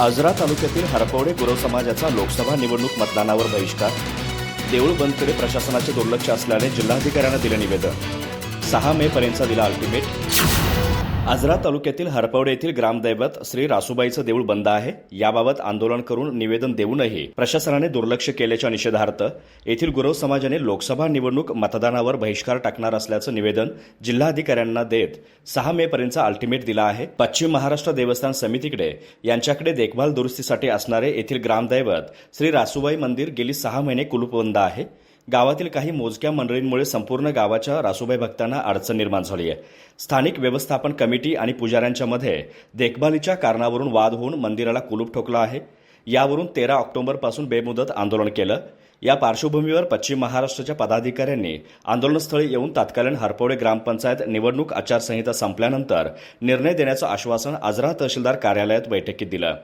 आजरा तालुक्यातील हरपवडे गुरव समाजाचा लोकसभा निवडणूक मतदानावर बहिष्कार. देऊळ बंदकडे प्रशासनाचे दुर्लक्ष असल्याने जिल्हाधिकाऱ्यांना दिले निवेदन. सहा मे पर्यंतचा दिला अल्टिमेट आजरा तालुक्यातील हरपवडे येथील ग्रामदैवत श्री रासूबाईचं देऊळ बंद आहे. याबाबत आंदोलन करून निवेदन देऊनही प्रशासनाने दुर्लक्ष केल्याच्या निषेधार्थ येथील गुरव समाजाने लोकसभा निवडणूक मतदानावर बहिष्कार टाकणार असल्याचं निवेदन जिल्हाधिकाऱ्यांना देत सहा मे पर्यंतचा अल्टिमेट दिला आहे. पश्चिम महाराष्ट्र देवस्थान समितीकडे यांच्याकडे देखभाल दुरुस्तीसाठी असणारे येथील ग्रामदैवत श्री रासूबाई मंदिर गेली सहा महिने कुलूपबंद आहे. गावातील काही मोजक्या मंडळींमुळे संपूर्ण गावाच्या रासूबाई भक्तांना अडचण निर्माण झाली आहे. स्थानिक व्यवस्थापन कमिटी आणि पुजाऱ्यांच्या मध्ये देखभालीच्या कारणावरून वाद होऊन मंदिराला कुलूप ठोकला आहे. यावरून तेरा ऑक्टोबरपासून बेमुदत आंदोलन केलं. या पार्श्वभूमीवर पश्चिम महाराष्ट्राच्या पदाधिकाऱ्यांनी आंदोलनस्थळी येऊन तात्कालीन हरपवडे ग्रामपंचायत निवडणूक आचारसंहिता संपल्यानंतर निर्णय देण्याचं आश्वासन आजरा तहसीलदार कार्यालयात बैठकीत दिलं.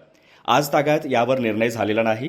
आज तागायत यावर निर्णय झालेला नाही.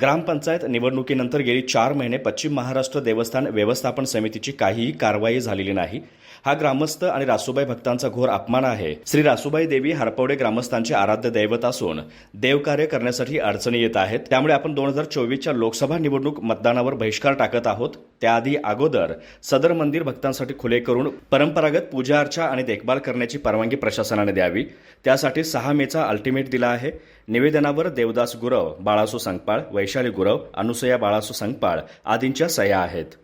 ग्रामपंचायत निवडणुकीनंतर गेली चार महिने पश्चिम महाराष्ट्र देवस्थान व्यवस्थापन समितीची काहीही कारवाई झालेली नाही. हा ग्रामस्थ आणि रासूबाई भक्तांचा घोर अपमान आहे. श्री रासूबाई देवी हरपवडे ग्रामस्थांचे आराध्य दैवत असून देवकार्य करण्यासाठी अडचणी येत आहेत. त्यामुळे आपण दोन हजार चोवीसच्या लोकसभा निवडणूक मतदानावर बहिष्कार टाकत आहोत. त्याआधी अगोदर सदर मंदिर भक्तांसाठी खुले करून परंपरागत पूजा अर्चा आणि देखभाल करण्याची परवानगी प्रशासनाने द्यावी. त्यासाठी सहा मेचा अल्टिमेट दिला आहे. निवेदनावर देवदास गुरव बाळासू संगपाळ वैशाली गुरव अनुसया बाळासू संगपाळ आदींच्या सह्या आहेत.